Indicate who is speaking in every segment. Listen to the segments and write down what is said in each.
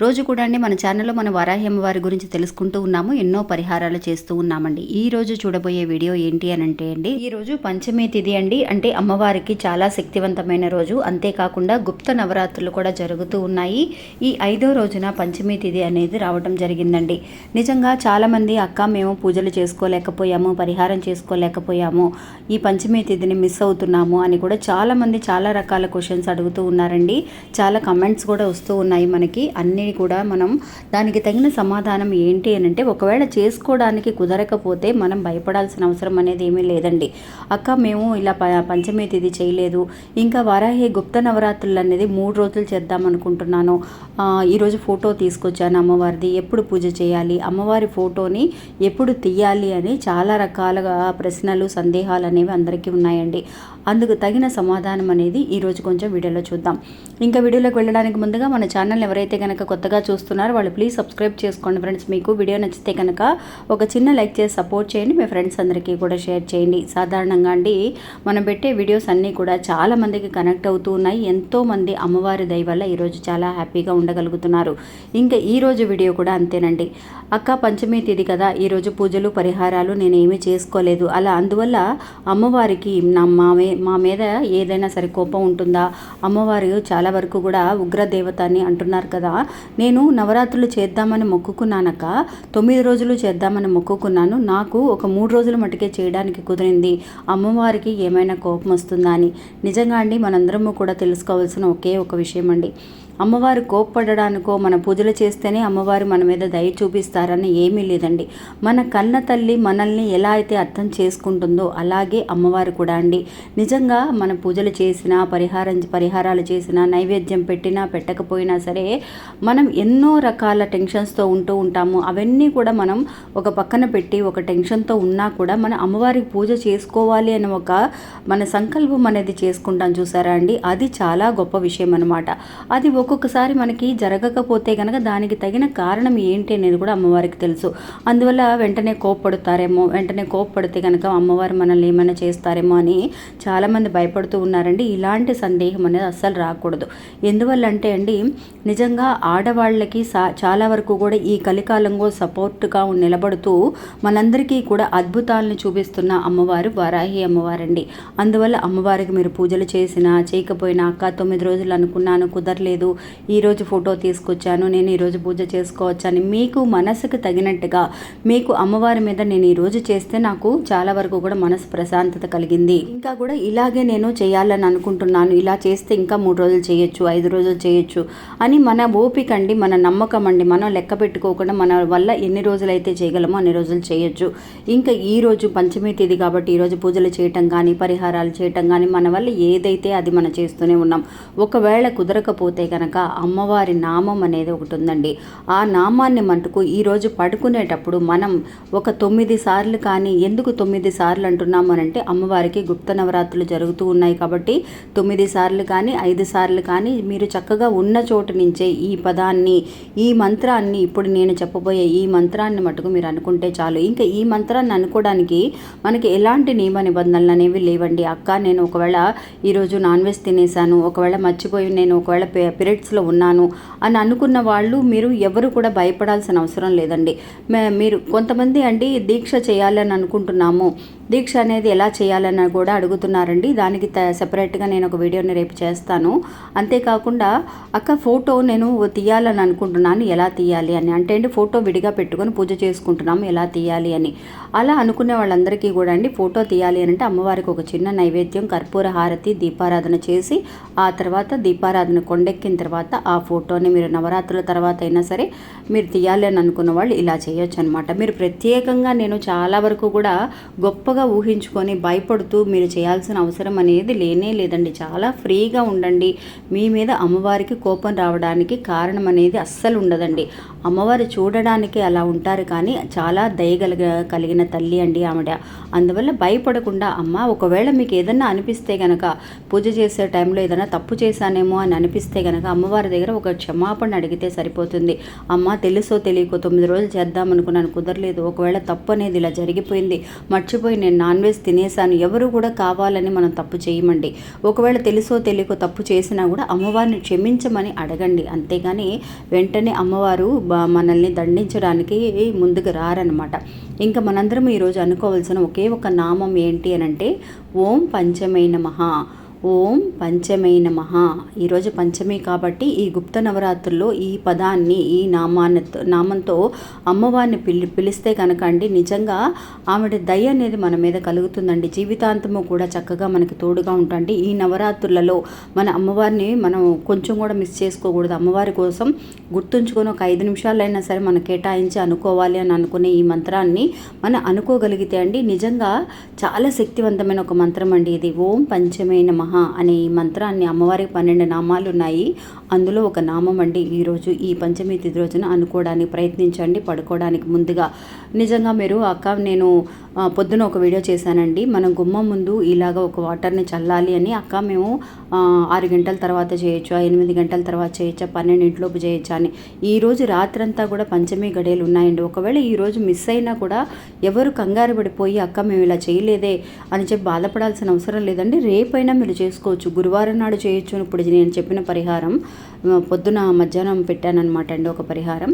Speaker 1: రోజు కూడా అండి మన ఛానల్లో మన వరాహి అమ్మవారి గురించి తెలుసుకుంటూ ఉన్నాము ఎన్నో పరిహారాలు చేస్తూ ఉన్నామండి. ఈ రోజు చూడబోయే వీడియో ఏంటి అని అంటే అండి ఈ రోజు పంచమి తిథి అండి. అంటే అమ్మవారికి చాలా శక్తివంతమైన రోజు. అంతేకాకుండా గుప్త నవరాత్రులు కూడా జరుగుతూ ఉన్నాయి. ఈ ఐదో రోజున పంచమి తిథి అనేది రావడం జరిగిందండి. నిజంగా చాలామంది అక్క మేము పూజలు చేసుకోలేకపోయాము పరిహారం చేసుకోలేకపోయాము ఈ పంచమి తిథిని మిస్ అవుతున్నాము అని కూడా చాలామంది చాలా రకాల క్వశ్చన్స్ అడుగుతూ ఉన్నారండి. చాలా కమెంట్స్ కూడా వస్తూ ఉన్నాయి మనకి. అన్ని కూడా మనం దానికి తగిన సమాధానం ఏంటి అని అంటే ఒకవేళ చేసుకోవడానికి కుదరకపోతే మనం భయపడాల్సిన అవసరం అనేది ఏమీ లేదండి. అక్క మేము ఇలా ప పంచమి తిథి చేయలేదు. ఇంకా వారాహి గుప్త నవరాత్రులు అనేది మూడు రోజులు చేద్దాం అనుకుంటున్నాను. ఈరోజు ఫోటో తీసుకొచ్చాను అమ్మవారిది. ఎప్పుడు పూజ చేయాలి? అమ్మవారి ఫోటోని ఎప్పుడు తీయాలి అని చాలా రకాలుగా ప్రశ్నలు సందేహాలు అనేవి అందరికీ ఉన్నాయండి. అందుకు తగిన సమాధానం అనేది ఈరోజు కొంచెం వీడియోలో చూద్దాం. ఇంకా వీడియోలోకి వెళ్ళడానికి ముందుగా మన ఛానల్ ఎవరైతే కనుక కొత్తగా చూస్తున్నారో వాళ్ళు ప్లీజ్ సబ్స్క్రైబ్ చేసుకోండి ఫ్రెండ్స్. మీకు వీడియో నచ్చితే కనుక ఒక చిన్న లైక్ చేసి సపోర్ట్ చేయండి. మీ ఫ్రెండ్స్ అందరికీ కూడా షేర్ చేయండి. సాధారణంగా అండి మనం పెట్టే వీడియోస్ అన్నీ కూడా చాలా మందికి కనెక్ట్ అవుతూ ఉన్నాయి. ఎంతోమంది అమ్మవారి దయ వల్ల ఈరోజు చాలా హ్యాపీగా ఉండగలుగుతున్నారు. ఇంకా ఈరోజు వీడియో కూడా అంతేనండి. అక్క పంచమి తిథి కదా ఈరోజు పూజలు పరిహారాలు నేను ఏమీ చేసుకోలేదు. అలా అందువల్ల అమ్మవారికి నా మామే మా మీద ఏదైనా సరే కోపం ఉంటుందా? అమ్మవారు చాలా వరకు కూడా ఉగ్రదేవత అని అంటున్నారు కదా. నేను నవరాత్రులు చేద్దామని మొక్కుకున్నానక తొమ్మిది రోజులు చేద్దామని మొక్కుకున్నాను. నాకు ఒక మూడు రోజుల మటుకే చేయడానికి కుదిరింది. అమ్మవారికి ఏమైనా కోపం వస్తుందా అని. నిజంగా అండి మనందరము కూడా తెలుసుకోవాల్సిన ఒకే ఒక విషయం అండి. అమ్మవారు కోప్పడడానికో మన పూజలు చేస్తేనే అమ్మవారు మన మీద దయ చూపిస్తారని ఏమీ లేదండి. మన కన్న తల్లి మనల్ని ఎలా అయితే అర్థం చేసుకుంటుందో అలాగే అమ్మవారు కూడా అండి. నిజంగా మన పూజలు చేసినా పరిహారం పరిహారాలు చేసినా నైవేద్యం పెట్టినా పెట్టకపోయినా సరే మనం ఎన్నో రకాల టెన్షన్స్తో ఉంటూ ఉంటాము. అవన్నీ కూడా మనం ఒక పక్కన పెట్టి ఒక టెన్షన్తో ఉన్నా కూడా మన అమ్మవారికి పూజ చేసుకోవాలి అని ఒక మన సంకల్పం అనేది చేసుకుంటాం చూసారా అండి. అది చాలా గొప్ప విషయం అనమాట అది ఒక్కొక్కసారి మనకి జరగకపోతే కనుక దానికి తగిన కారణం ఏంటి అనేది కూడా అమ్మవారికి తెలుసు. అందువల్ల వెంటనే కోప్పడతారేమో వెంటనే కోప్పడితే కనుక అమ్మవారు మనల్ని ఏమైనా చేస్తారేమో అని చాలామంది భయపడుతూ ఉన్నారండి. ఇలాంటి సందేహం అనేది అస్సలు రాకూడదు. ఎందువల్ల అంటే అండి నిజంగా ఆడవాళ్ళకి సా చాలా వరకు కూడా ఈ కలికాలంలో సపోర్ట్గా నిలబడుతూ మనందరికీ కూడా అద్భుతాలను చూపిస్తున్న అమ్మవారు వారాహి అమ్మవారండి. అందువల్ల అమ్మవారికి మీరు పూజలు చేసినా చేయకపోయినా అక్క తొమ్మిది రోజులు అనుకున్నాను కుదరలేదు ఈరోజు ఫోటో తీసుకొచ్చాను నేను ఈరోజు పూజ చేసుకోవచ్చని మీకు మనసుకు తగినట్టుగా మీకు అమ్మవారి మీద నేను ఈరోజు చేస్తే నాకు చాలా వరకు కూడా మనసు ప్రశాంతత కలిగింది. ఇంకా కూడా ఇలాగే నేను చేయాలని అనుకుంటున్నాను. ఇలా చేస్తే ఇంకా మూడు రోజులు చేయొచ్చు ఐదు రోజులు చేయొచ్చు అని మన ఓపిక అండి మన నమ్మకం అండి. మనం లెక్క పెట్టుకోకుండా మన వల్ల ఎన్ని రోజులు అయితే చేయగలమో అన్ని రోజులు చేయొచ్చు. ఇంకా ఈ రోజు పంచమి తేదీ కాబట్టి ఈరోజు పూజలు చేయటం కానీ పరిహారాలు చేయటం కానీ మన వల్ల ఏదైతే అది మనం చేస్తూనే ఉన్నాం. ఒకవేళ కుదరకపోతే కనుక కనుక అమ్మవారి నామం అనేది ఒకటి ఉందండి. ఆ నామాన్ని మటుకు ఈరోజు పడుకునేటప్పుడు మనం ఒక తొమ్మిది సార్లు కానీ ఎందుకు తొమ్మిది సార్లు అంటున్నాము అని అంటే అమ్మవారికి గుప్త నవరాత్రులు జరుగుతూ ఉన్నాయి కాబట్టి తొమ్మిది సార్లు కానీ ఐదు సార్లు కానీ మీరు చక్కగా ఉన్న చోటు నుంచే ఈ పదాన్ని ఈ మంత్రాన్ని ఇప్పుడు నేను చెప్పబోయే ఈ మంత్రాన్ని మటుకు మీరు అనుకుంటే చాలు. ఇంకా ఈ మంత్రాన్ని అనుకోవడానికి మనకి ఎలాంటి నియమ నిబంధనలు అనేవి లేవండి. అక్క నేను ఒకవేళ ఈరోజు నాన్ వెజ్ తినేసాను ఒకవేళ మర్చిపోయి నేను ఒకవేళ పీరియడ్స్లో ఉన్నాను అని అనుకున్న వాళ్ళు మీరు ఎవరు కూడా భయపడాల్సిన అవసరం లేదండి. మే- మీరు కొంతమంది అండి దీక్ష చేయాలని అనుకుంటున్నాము. దీక్ష అనేది ఎలా చేయాలని కూడా అడుగుతున్నారండి. దానికి త సెపరేట్గా నేను ఒక వీడియోని రేపు చేస్తాను. అంతేకాకుండా అక్క ఫోటో నేను తీయాలని అనుకుంటున్నాను. ఎలా తీయాలి? అని. అంటే అండి ఫోటో విడిగా పెట్టుకొని పూజ చేసుకుంటున్నాము. ఎలా తీయాలి అని. అలా అనుకునే వాళ్ళందరికీ కూడా అండి ఫోటో తీయాలి అని అంటే అమ్మవారికి ఒక చిన్న నైవేద్యం కర్పూర హారతి దీపారాధన చేసి ఆ తర్వాత దీపారాధన కొండెక్కిన తర్వాత ఆ ఫోటోని మీరు నవరాత్రుల తర్వాత అయినా సరే మీరు తీయాలి అని అనుకున్న వాళ్ళు ఇలా చేయొచ్చు అనమాట మీరు ప్రత్యేకంగా నేను చాలా వరకు కూడా గొప్పగా ఊహించుకొని భయపడుతూ మీరు చేయాల్సిన అవసరం అనేది లేనే లేదండి. చాలా ఫ్రీగా ఉండండి. మీ మీద అమ్మవారికి కోపం రావడానికి కారణం అనేది అస్సలు ఉండదండి. అమ్మవారు చూడడానికి అలా ఉంటారు కానీ చాలా దయగలిగ కలిగిన తల్లి అండి ఆవిడ. అందువల్ల భయపడకుండా అమ్మ ఒకవేళ మీకు ఏదన్నా అనిపిస్తే గనక పూజ చేసే టైంలో ఏదైనా తప్పు చేశానేమో అని అనిపిస్తే గనక అమ్మవారి దగ్గర ఒక క్షమాపణ అడిగితే సరిపోతుంది. అమ్మ తెలుసో తెలియకో తొమ్మిది రోజులు చేద్దాం అనుకున్నాను కుదరలేదు. ఒకవేళ తప్పు అనేది ఇలా జరిగిపోయింది మర్చిపోయి నేను నాన్ వెజ్ తినేసాను ఎవరు కూడా కావాలని మనం తప్పు చేయమండి. ఒకవేళ తెలుసో తెలియకో తప్పు చేసినా కూడా అమ్మవారిని క్షమించమని అడగండి. అంతేగాని వెంటనే అమ్మవారు మనల్ని దండించడానికి ముందుకు రారనమాట ఇంకా మనందరం ఈరోజు అనుకోవాల్సిన ఒకే ఒక నామం ఏంటి అని అంటే ఓం పంచమైన మహా ఓం పంచమై మహా ఈరోజు పంచమి కాబట్టి ఈ గుప్త నవరాత్రుల్లో ఈ పదాన్ని ఈ నామాన్ని నామంతో అమ్మవారిని పిలి పిలిస్తే కనుక అండి నిజంగా ఆవిడ దయ అనేది మన మీద కలుగుతుందండి. జీవితాంతము కూడా చక్కగా మనకి తోడుగా ఉంటుంది ఈ నవరాత్రులలో మన అమ్మవారిని మనం కొంచెం కూడా మిస్ చేసుకోకూడదు. అమ్మవారి కోసం గుర్తుంచుకొని ఒక ఐదు నిమిషాలైనా సరే మనం కేటాయించి అనుకోవాలి అని అనుకునే ఈ మంత్రాన్ని మనం అనుకోగలిగితే అండి నిజంగా చాలా శక్తివంతమైన ఒక మంత్రం అండి ఇది. ఓం పంచమైన మహా నమః అనే ఈ మంత్రాన్ని అమ్మవారికి పన్నెండు నామాలు ఉన్నాయి అందులో ఒక నామం అండి ఈరోజు ఈ పంచమి తిథి రోజున అనుకోవడానికి ప్రయత్నించండి పడుకోవడానికి ముందుగా. నిజంగా మీరు అక్క నేను పొద్దున ఒక వీడియో చేశానండి. మనం గుమ్మం ముందు ఇలాగ ఒక వాటర్ని చల్లాలి అని అక్క మేము ఆరు గంటల తర్వాత చేయొచ్చు ఎనిమిది గంటల తర్వాత చేయొచ్చా పన్నెండింటిలోపు చేయొచ్చా అని. ఈరోజు రాత్రంతా కూడా పంచమి గడియలు ఉన్నాయండి. ఒకవేళ ఈరోజు మిస్ అయినా కూడా ఎవరు కంగారు పడిపోయి అక్క మేము ఇలా చేయలేదే అని చెప్పి బాధపడాల్సిన అవసరం లేదండి. రేపైనా మీరు చేసుకోవచ్చు. గురువారం నాడు చేయొచ్చు ఇప్పుడు నేను చెప్పిన పరిహారం పొద్దున మధ్యాహ్నం పెట్టానమాట అండి ఒక పరిహారం.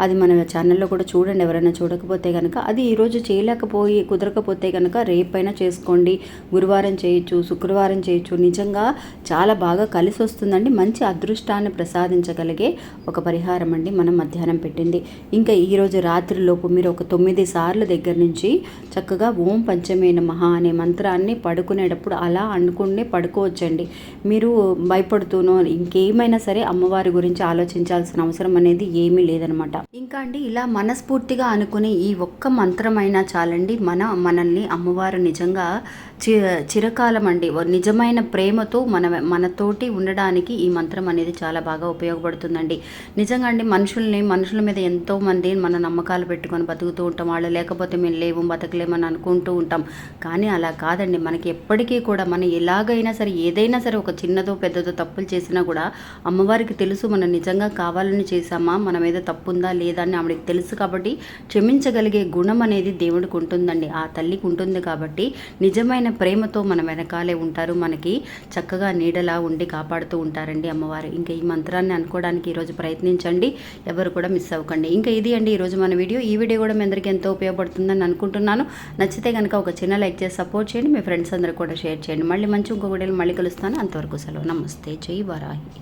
Speaker 1: అది మన ఛానల్లో కూడా చూడండి ఎవరైనా చూడకపోతే కనుక అది ఈరోజు చేయలేకపోయి కుదరకపోతే కనుక రేపైనా చేసుకోండి. గురువారం చేయొచ్చు శుక్రవారం చేయొచ్చు. నిజంగా చాలా బాగా కలిసి వస్తుందండి. మంచి అదృష్టాన్ని ప్రసాదించగలిగే ఒక పరిహారం అండి మనం మధ్యాహ్నం పెట్టింది. ఇంకా ఈరోజు రాత్రిలోపు మీరు ఒక తొమ్మిది సార్లు దగ్గర నుంచి చక్కగా ఓం పంచమైన మహా అనే మంత్రాన్ని పడుకునేటప్పుడు అలా అనుకునే పడుకోవచ్చండి మీరు భయపడుతూనో ఇంకేమైనా సరే అమ్మవారి గురించి ఆలోచించాల్సిన అవసరం అనేది ఏమీ లేదనమాట. ఇంకా అండి ఇలా మనస్ఫూర్తిగా అనుకునే ఈ ఒక్క మంత్రమైనా చాలండి. మన మనల్ని అమ్మవారు నిజంగా చి చిరకాలం అండి నిజమైన ప్రేమతో మన మనతోటి ఉండడానికి ఈ మంత్రం అనేది చాలా బాగా ఉపయోగపడుతుందండి. నిజంగా అండి మనుషుల్ని మనుషుల మీద ఎంతో మంది మన నమ్మకాలు పెట్టుకొని బతుకుతూ ఉంటాం. వాళ్ళు లేకపోతే మేము లేవు బతకలేమని అనుకుంటూ ఉంటాం. కానీ అలా కాదండి మనకి ఎప్పటికీ కూడా మనం ఎలాగైనా సరే ఏదైనా సరే ఒక చిన్నదో పెద్దదో తప్పులు చేసినా కూడా అమ్మవారికి తెలుసు మనం నిజంగా కావాలని చేశామా మన మీద తప్పు ఉందా లేదా అని ఆవిడకి తెలుసు కాబట్టి క్షమించగలిగే గుణం అనేది దేవుడికి ఉంటుందండి. ఆ తల్లికి ఉంటుంది కాబట్టి నిజమైన ప్రేమతో మన వెనకాలే ఉంటారు. మనకి చక్కగా నీడలా ఉండి కాపాడుతూ ఉంటారండి అమ్మవారు. ఇంకా ఈ మంత్రాన్ని అనుకోవడానికి ఈరోజు ప్రయత్నించండి. ఎవరు కూడా మిస్ అవ్వకండి. ఇంకా ఇది అండి ఈరోజు మన వీడియో. ఈ వీడియో కూడా మీ అందరికీ ఎంతో ఉపయోగపడుతుందని అనుకుంటున్నాను. నచ్చితే కనుక ఒక చిన్న లైక్ చేసి సపోర్ట్ చేయండి. మీ ఫ్రెండ్స్ అందరూ కూడా షేర్ చేయండి. మళ్ళీ మంచి ఇంకొకటి వీడియోలో మళ్ళీ కలుస్తాను. అంతవరకు సెలవు. నమస్తే. జై వరాహి.